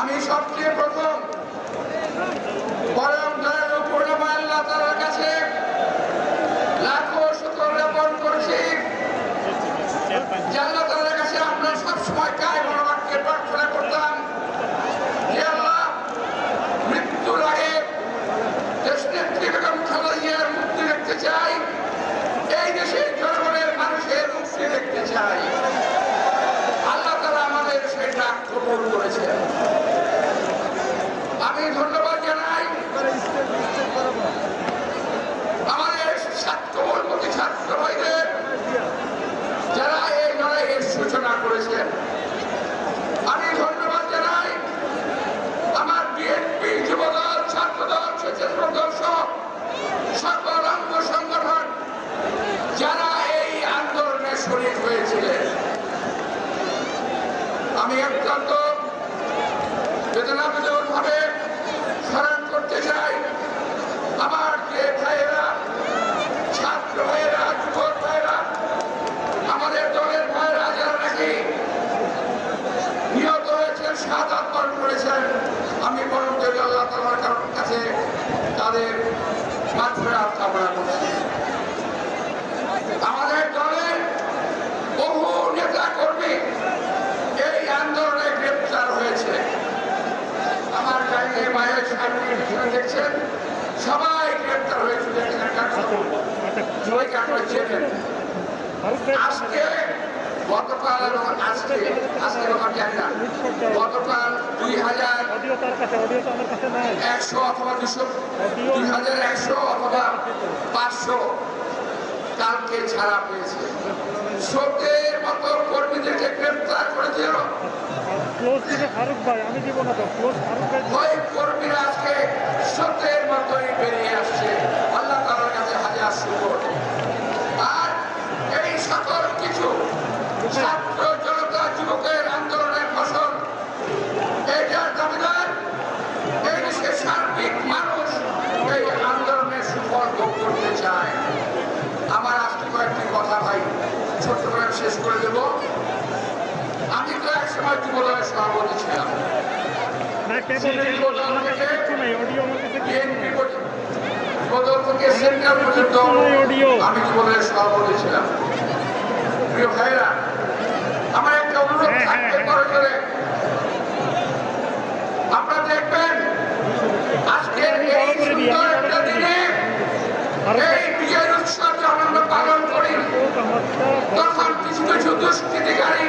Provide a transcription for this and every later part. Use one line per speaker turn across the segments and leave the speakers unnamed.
আমি সবচেয়ে প্রথম পরম দয়ালু পূর্ণময় আল্লাহ তাআলার কাছে লাখো শুকর জ্ঞাপন করছি। যে আল্লাহ কাছে আমরা সবসময় কায় মনোবাক্যে প্রার্থনা করতাম যে আল্লাহ মৃত্যুর আগে দেশনেত্রী বেগম খালেদা জিয়ার মুক্তি দেখতে চাই এই দেশের জনগণের মানুষের মুক্তি দেখতে চাই আল্লাহ তারা আমাদের সেই ডাক কবুল করেছেন আমি ধন্যবাদ জানাই আমাদের ছাত্রমূলমতি ছাত্র ভাইদের যারা এই লড়াইয়ের সূচনা করেছেন। আমি ধন্যবাদ জানাই আমার বিএনপি যুবদল, ছাত্রদল, স্বেচ্ছাসেবক দল সহ সকল অঙ্গ সংগঠন যারা এই আন্দোলনে শরীর হয়েছিলেন। আমি অত্যন্ত বেদনা বেদন ভাবে স্মরণ করতে চাই আমার যে ভাইয়েরা ছাত্র ভাইয়েরা যুবক ভাইয়েরা আমাদের দলের ভাইয়েরা যারা নাকি নিহত হয়েছেন সাদাত বরণ করেছেন আমি বরং দেবী আল্লাহ তালার কাছে তাদের মাত্রা কামনা করছি। আমাদের দলের বহু নেতা কর্মী এই আন্দোলনে গ্রেপ্তার হয়েছে। আমার গাড়ি মায়ের সামনে দেখছেন, সবাই গ্রেপ্তার হয়েছে। এখানকার সবাইকে আপনারা চেনেন। আজকে গতকাল এবং আজকে আজকে দুই হাজার একশো অথবা দুশো, দুই হাজার একশো অথবা পাঁচশো কালকে ছাড়া পেয়েছে। সত্যের মতো কর্মীদেরকে গ্রেপ্তার করেছিল
ক্লোজ দিবে ফারুক ভাই আমি দিব না তো ক্লোজ ফারুক ভাই
কর্মীরা আজকে সত্যের মতোই বেরিয়ে আসছে। আমি সভাপতি ছিলাম প্রিয় ভাইরা আমার একটা অনুরোধ
হ্যাঁ, হ্যাঁ, হ্যাঁ।
করে করে আপনারা দেখবেন আজকের এই সুন্দর একটা দিনে এই বিজয় উৎসব যখন আমরা পালন করি। তখন কিছু কিছু দুষ্কৃতিকারী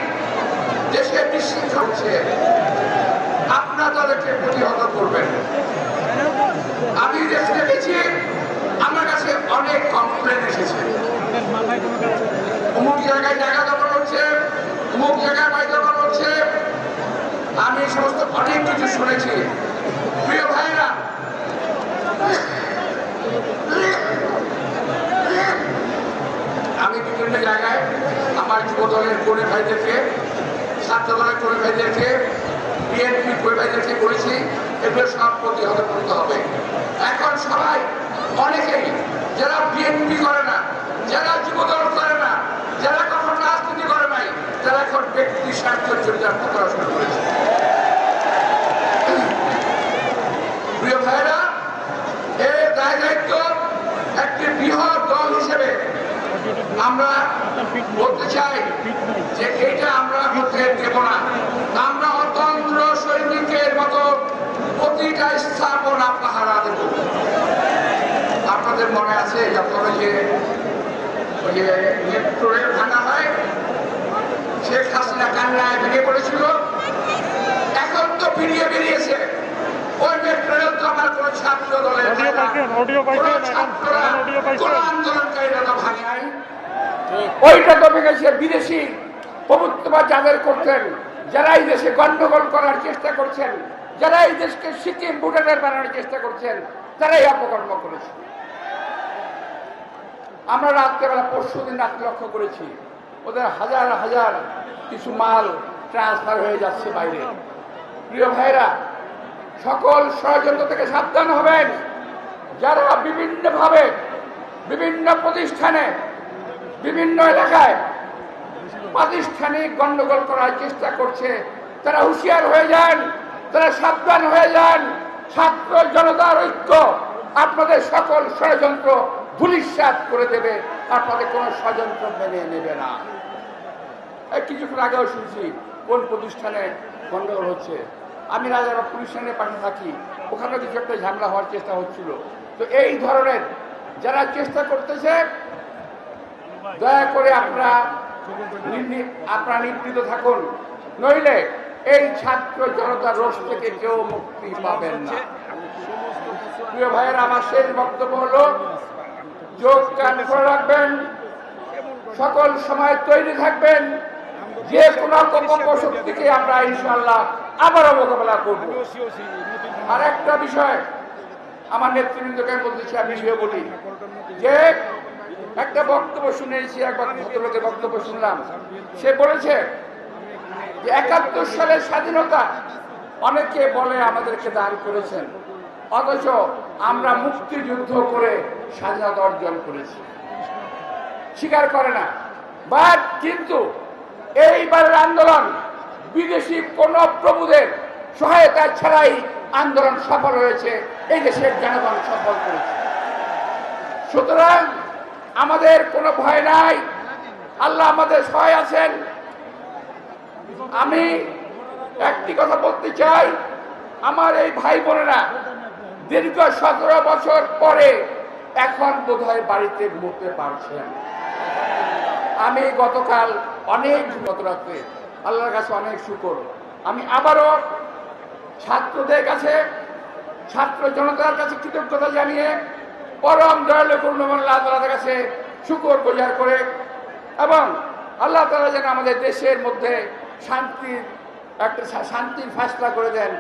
দেশে বিশৃঙ্খল হচ্ছে, আপনারা তাদেরকে প্রতিহত করবেন। আমি দেশ দেখেছি, আমার কাছে অনেক কমপ্লেন এসেছে।
কোনো।
অমুক জায়গায় জায়গা দখল হচ্ছে, অমুক জায়গায় বাড়ি দখল হচ্ছে। আমি সমস্ত অনেক কিছু শুনেছি। প্রিয় ভাইরা আমি বিভিন্ন জায়গায় আমার যুব দলের কর্মী ভাইদেরকে ছাত্র দলের বিএনপি কর্মী বলেছি এগুলো সব প্রতিহত করতে হবে। এখন সবাই, অনেকেই, যারা বিএনপি করে না, যারা যুবদল করে না, যারা কখনো রাজনীতি করে নাই, তারা এখন ব্যক্তি স্বার্থের চরিতার্থ করা শুরু করেছে প্রিয় ভাইরা এর দায় দায়িত্ব একটি বৃহৎ দল হিসেবে আমরা বলতে চাই যে এটা আমরা হতে দেব না আমরা অতন্ত্র সৈনিকের মতো প্রতিটা স্থাপনা পাহারা দেব। আপনাদের মনে আছে যখন যে ওই যে মেট্রো রেল ভাঙা হয় শেখ হাসিনা কান্নায় ভেঙে পড়েছিল এখন তো ফিরিয়ে বেরিয়েছে। ওই মেট্রো রেল তো আমার কোনো ছাত্র দলের কোনো ছাত্ররা কোনো আন্দোলনকারীরা তো ভাঙে নাই। ওইটা তো ভেঙেছে বিদেশি প্রভুত্ববাদ যাদের করতেন যারা এই দেশে গন্ডগোল করার চেষ্টা করছেন, যারা এই দেশকে সিকিম ভুটানের বানানোর চেষ্টা করছেন, তারাই অপকর্ম করেছে। আমরা রাত্রেবেলা, পরশু দিন রাত্রে লক্ষ্য করেছি, ওদের হাজার হাজার কিছু মাল ট্রান্সফার হয়ে যাচ্ছে বাইরে। প্রিয় ভাইরা সকল ষড়যন্ত্র থেকে সাবধান হবেন। যারা বিভিন্নভাবে, বিভিন্ন প্রতিষ্ঠানে বিভিন্ন এলাকায় প্রাতিষ্ঠানিক গন্ডগোল করার চেষ্টা করছে। তারা হুঁশিয়ার হয়ে যান, তারা সাবধান হয়ে যান। ছাত্র জনতার ঐক্য আপনাদের সকল ষড়যন্ত্র ধুলিস্বাদ করে দেবে। আপনাদের কোনো ষড়যন্ত্র মেনে নেবে না। কিছুক্ষণ আগেও শুনছি, কোন প্রতিষ্ঠানে গন্ডগোল হচ্ছে? আমি রাজারা প্রতিষ্ঠানের পাশে থাকি ওখানে কিছু একটা ঝামেলা হওয়ার চেষ্টা হচ্ছিল। তো এই ধরনের যারা চেষ্টা করতেছে দয়া করে আপনারা আপনারা নিবৃত থাকুন। নইলে এই ছাত্র জনতার রোষ থেকে কেউ মুক্তি পাবেন না। প্রিয় ভাইয়ের, আমার শেষ বক্তব্য হলো চোখ কান করে রাখবেন। সকল সময় তৈরি থাকবেন। যে কোনো শক্তিকে আমরা ইনশাল্লাহ আবারও মোকাবেলা করব। আর একটা বিষয়, আমার নেতৃবৃন্দকে আমি বলতে চাই, আমি বলি যে একটা বক্তব্য শুনেছি, একবার ভদ্রলোকের বক্তব্য শুনলাম। সে বলেছে যে একাত্তর সালের স্বাধীনতা অনেকে বলে আমাদেরকে দান করেছেন, অথচ আমরা মুক্তিযুদ্ধ করে স্বাধীনতা অর্জন করেছি। স্বীকার করে না। বাট কিন্তু এইবারের আন্দোলন, বিদেশি কোন প্রভুদের সহায়তা ছাড়াই আন্দোলন সফল হয়েছে, এই দেশের জনগণ সফল করেছে। সুতরাং আমাদের কোনো ভয় নাই। আল্লাহ আমাদের সহায় আছেন। আমি একটি কথা বলতে চাই। আমার এই ভাই বোনেরা, দীর্ঘ সতেরো বছর পরে এখন বোধহয় বাড়িতে ঘুরতে পারছেন। আমি গতকাল অনেক গত রাত্রে আল্লাহর কাছে অনেক শুকর। আমি আবারও ছাত্রদের কাছে, ছাত্র জনতার কাছে কৃতজ্ঞতা জানিয়ে পরম দয়ালু পূর্ণমল্লা আল্লাহর কাছে শুকর গোজার করে এবং আল্লাহ তালা যেন আমাদের দেশের মধ্যে শান্তির একটা শান্তির ফাসলা করে দেন।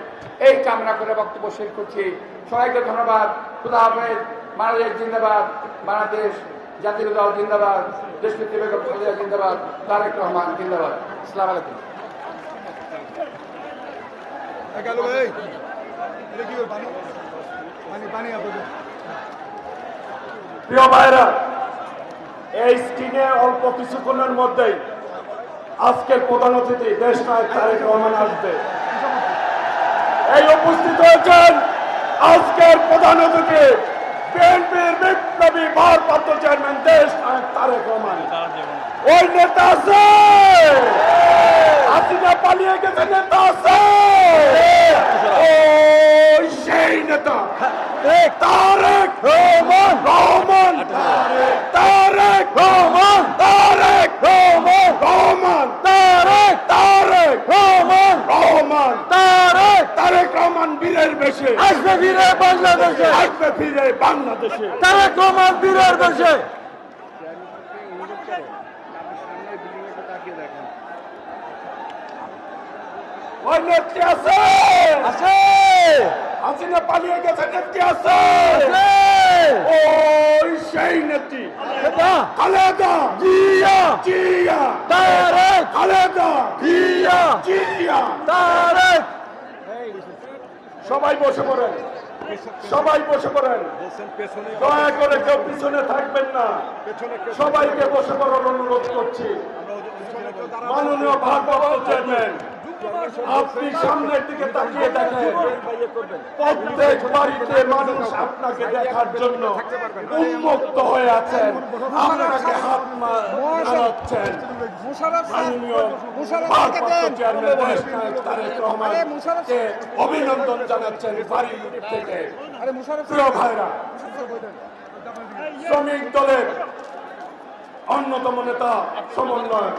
এই কামনা করে বক্তব্য শেষ করছি। সবাইকে ধন্যবাদ। খুদা হাফেজ। বাংলাদেশ জিন্দাবাদ। বাংলাদেশ জাতীয় দল জিন্দাবাদ। দেশনেত্রী বেগম জিন্দাবাদ। তারেক রহমান জিন্দাবাদ। আসসালামু আলাইকুম।
পানি পানি
প্রিয় ভাইরা এই স্ক্রিনে অল্প কিছুক্ষণের মধ্যেই আজকের প্রধান অতিথি, দেশ নায়ক তারেক রহমান আসবে। এই উপস্থিত হয়েছেন আজকের প্রধান অতিথি, বিএনপির বিপ্লবী ভারপ্রাপ্ত চেয়ারম্যান, দেশ নায়ক তারেক রহমান। ওই নেতা আছে! হাসিনা পালিয়ে গেছে, নেতা আছে! ওই সেই নেতা! তারেক রহমান রহমান তারেক রহমান তারেক রহমান রহমান তারেক তারেক রহমান রহমান তারেক তারেক রহমান বীরের বেশে। আসবে ফিরে বাংলাদেশে। আসবে ফিরে বাংলাদেশে। তারেক রহমান বীরের বেশে। ওই নেত্রী আছে। আছে। হাসিনা পালিয়ে গেছে নেত্রী আছে। ওই সেই নেত্রী। খালেদা। জিয়া। জিয়া। তারেক। খালেদা। জিয়া। জিয়া। তারেক। সবাই বসে পড়েন। সবাই বসে পড়েন। দয়া করে কেউ পিছনে থাকবেন না। সবাইকে বসে পড়ার অনুরোধ করছি। মাননীয় ভারপ্রাপ্ত চেয়ারম্যান। আপনি সামনের দিকে তাকিয়ে দেখেন প্রত্যেক বাড়িতে মানুষ আপনাকে দেখার জন্য উন্মুক্ত হয়ে আছেন আপনাকে হাত মা- নাড়াচ্ছেন। মাননীয় ভারপ্রাপ্ত চেয়ারম্যান দেশ নায়ক তারেক রহমানকে অভিনন্দন জানাচ্ছেন বাড়ি থেকে। প্রিয় ভাইরা শ্রমিক দলের অন্যতম নেতা সমন্বয়ক।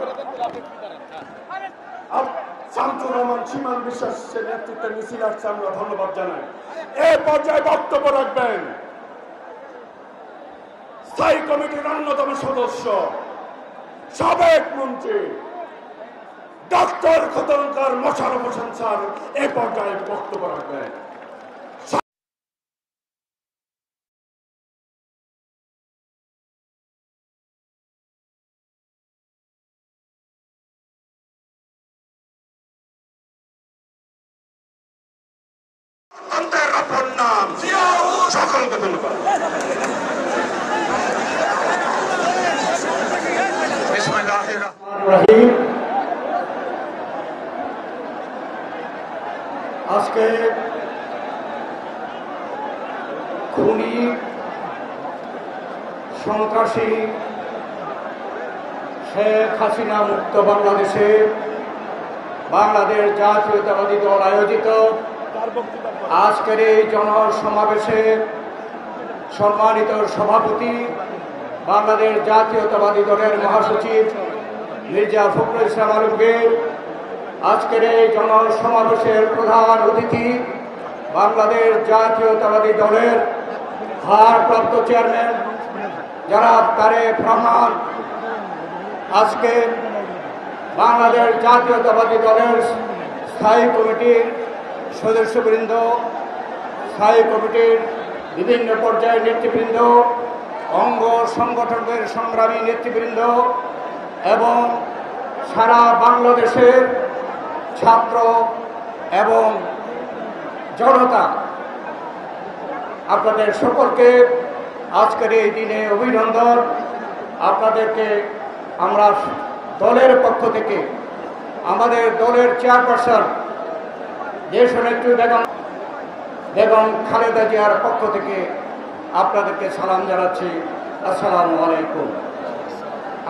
আপ- শামসুর রহমান, সীমান বিশ্বাসের নেতৃত্বে মিছিল আসছে, আমরা ধন্যবাদ জানাই। এ পর্যায়ে বক্তব্য রাখবেন। স্থায়ী কমিটির অন্যতম সদস্য, সাবেক মন্ত্রী, ডক্টর খতনকার মোশারফ হোসেন স্যার, এ পর্যায়ে বক্তব্য রাখবেন সকলকে ধন্যবাদ
আজকে খুনি সন্ত্রাসী শেখ হাসিনা মুক্ত বাংলাদেশে বাংলাদেশ জাতীয়তাবাদী দল আয়োজিত আজকের এই জনসমাবেশে সম্মানিত সভাপতি বাংলাদেশ জাতীয়তাবাদী দলের মহাসচিব মির্জা ফখরুল ইসলাম আলমগীর। আজকের এই জনসমাবেশের প্রধান অতিথি বাংলাদেশ জাতীয়তাবাদী দলের ভারপ্রাপ্ত চেয়ারম্যান যারা তারেক রহমান আজকে বাংলাদেশ জাতীয়তাবাদী দলের স্থায়ী কমিটির সদস্যবৃন্দ, স্থায়ী কমিটির বিভিন্ন পর্যায়ের নেতৃবৃন্দ, অঙ্গ সংগঠনের সংগ্রামী নেতৃবৃন্দ এবং সারা বাংলাদেশের ছাত্র এবং জনতা, আপনাদের সকলকে আজকের এই দিনে অভিনন্দন। আপনাদেরকে আমরা দলের পক্ষ থেকে, আমাদের দলের চেয়ারপারসন দেশনেত্রী বেগম বেগম খালেদা জিয়ার পক্ষ থেকে আপনাদেরকে সালাম জানাচ্ছি। আসসালামু আলাইকুম।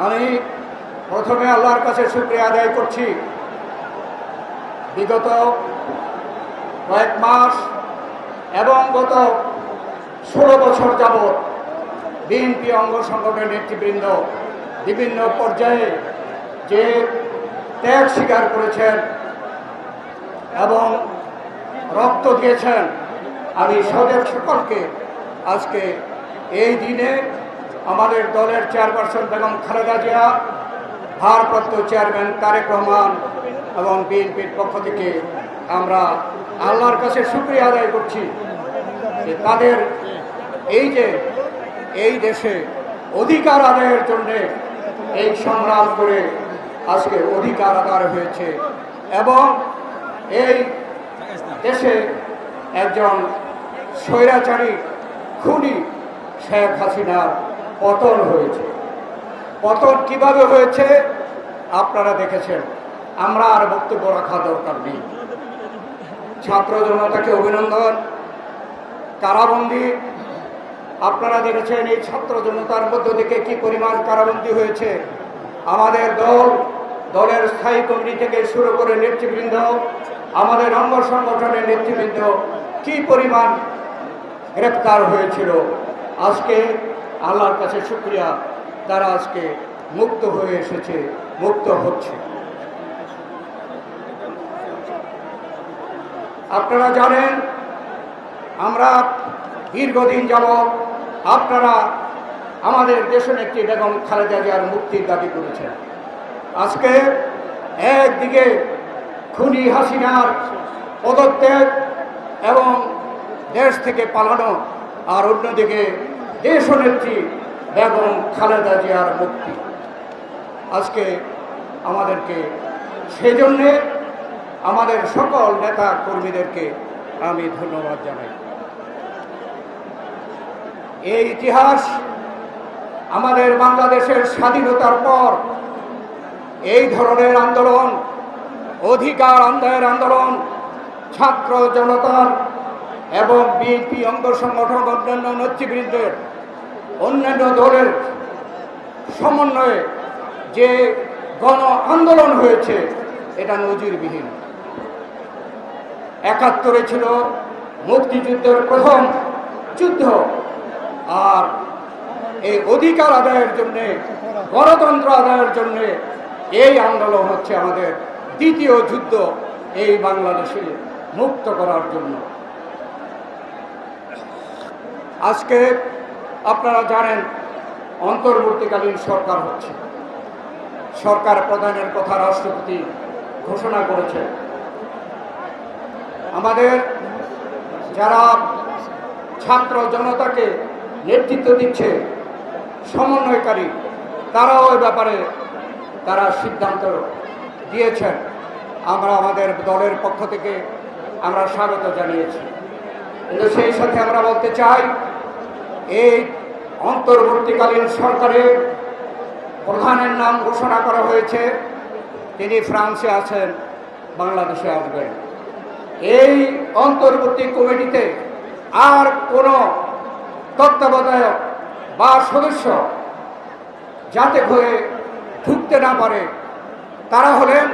আমি প্রথমে আল্লাহর কাছে শুক্রিয়া আদায় করছি। বিগত কয়েক মাস এবং গত ষোলো বছর যাবৎ বিএনপি অঙ্গ সংগঠনের নেতৃবৃন্দ বিভিন্ন পর্যায়ে যে ত্যাগ স্বীকার করেছেন এবং রক্ত দিয়েছেন, আমি সদের সকলকে আজকে এই দিনে আমাদের দলের চেয়ারপারসন বেগম খালেদা জিয়া, ভারপ্রাপ্ত চেয়ারম্যান তারেক রহমান এবং বিএনপির পক্ষ থেকে আমরা আল্লাহর কাছে শুক্রিয়া আদায় করছি যে তাদের এই যে এই দেশে অধিকার আদায়ের জন্যে এই সংগ্রাম করে আজকে অধিকার আদায় হয়েছে এবং এই দেশে একজন স্বৈরাচারী খুনি শেখ হাসিনার পতন হয়েছে। পতন কীভাবে হয়েছে আপনারা দেখেছেন। আমরা আর বক্তব্য রাখা দরকার নেই। ছাত্র জনতাকে অভিনন্দন। কারাবন্দি আপনারা দেখেছেন এই ছাত্র জনতার মধ্য থেকে কি পরিমাণ কারাবন্দি হয়েছে? আমাদের দল, দলের স্থায়ী কমিটি থেকে শুরু করে নেতৃবৃন্দ, আমাদের অঙ্গ সংগঠনের নেতৃবৃন্দ কি পরিমাণ গ্রেপ্তার হয়েছিল? আজকে আল্লাহর কাছে শুক্রিয়া, তারা আজকে মুক্ত হয়ে এসেছে, মুক্ত হচ্ছে। আপনারা জানেন, আমরা দীর্ঘদিন যাবৎ আপনারা আমাদের দেশনেত্রী বেগম খালেদা জিয়ার মুক্তির দাবি করেছেন। আজকে একদিকে খুনি হাসিনার পদত্যাগ এবং দেশ থেকে পালানো, আর অন্যদিকে দেশনেত্রী বেগম খালেদা জিয়ার মুক্তি। আজকে আমাদেরকে সেজন্যে আমাদের সকল নেতা কর্মীদেরকে আমি ধন্যবাদ জানাই। এই ইতিহাস আমাদের বাংলাদেশের স্বাধীনতার পর এই ধরনের আন্দোলন, অধিকার আন্দোলনের আন্দোলন, ছাত্র জনতার এবং বিএনপি অঙ্গ সংগঠন অন্যান্য নেতৃবৃন্দের, অন্যান্য দলের সমন্বয়ে যে গণ আন্দোলন হয়েছে, এটা নজিরবিহীন। একাত্তরে ছিল মুক্তিযুদ্ধের প্রথম যুদ্ধ। আর এই অধিকার আদায়ের জন্যে, গণতন্ত্র আদায়ের জন্যে এই আন্দোলন হচ্ছে আমাদের দ্বিতীয় যুদ্ধ এই বাংলাদেশে মুক্ত করার জন্য। আজকে আপনারা জানেন, অন্তর্বর্তীকালীন সরকার হচ্ছে। সরকার প্রধানের কথা রাষ্ট্রপতি ঘোষণা করেছে। আমাদের যারা ছাত্র জনতাকে নেতৃত্ব দিচ্ছে সমন্বয়কারী, তারাও এ ব্যাপারে তারা সিদ্ধান্ত দিয়েছেন। আমরা আমাদের দলের পক্ষ থেকে আমরা স্বাগত জানিয়েছি। কিন্তু সেই সাথে আমরা বলতে চাই, এই অন্তর্বর্তীকালীন সরকারের প্রধানের নাম ঘোষণা করা হয়েছে, তিনি ফ্রান্সে আছেন, বাংলাদেশে আসবেন। এই অন্তর্বর্তী কমিটিতে আর কোনো তত্ত্বাবধায়ক বা সদস্য যাতে করে ঢুকতে না পারে তারা হলেন